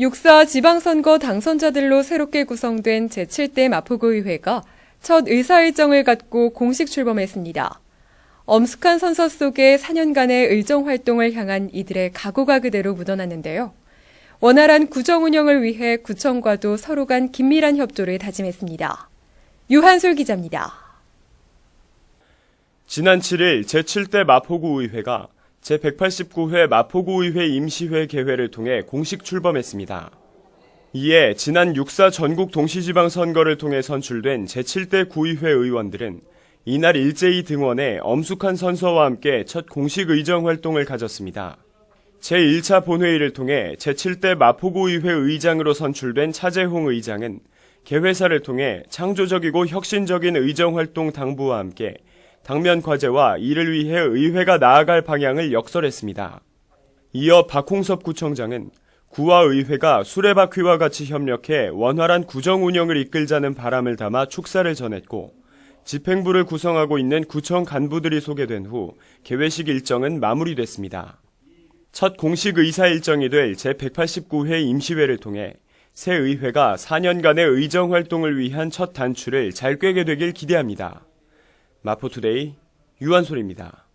6사 지방선거 당선자들로 새롭게 구성된 제7대 마포구의회가 첫 의사일정을 갖고 공식 출범했습니다. 엄숙한 선서 속에 4년간의 의정 활동을 향한 이들의 각오가 그대로 묻어났는데요. 원활한 구정 운영을 위해 구청과도 서로 간 긴밀한 협조를 다짐했습니다. 유한솔 기자입니다. 지난 7일 제7대 마포구 의회가 제189회 마포구 의회 임시회 개회를 통해 공식 출범했습니다. 이에 지난 6사 전국 동시지방 선거를 통해 선출된 제7대 구의회 의원들은 이날 일제히 등원해 엄숙한 선서와 함께 첫 공식 의정 활동을 가졌습니다. 제1차 본회의를 통해 제7대 마포구 의회 의장으로 선출된 차재홍 의장은 개회사를 통해 창조적이고 혁신적인 의정 활동 당부와 함께 당면 과제와 이를 위해 의회가 나아갈 방향을 역설했습니다. 이어 박홍섭 구청장은 구와 의회가 수레바퀴와 같이 협력해 원활한 구정 운영을 이끌자는 바람을 담아 축사를 전했고 집행부를 구성하고 있는 구청 간부들이 소개된 후 개회식 일정은 마무리됐습니다. 첫 공식 의사 일정이 될 제189회 임시회를 통해 새 의회가 4년간의 의정 활동을 위한 첫 단추를 잘 꿰게 되길 기대합니다. 마포투데이 유한솔입니다.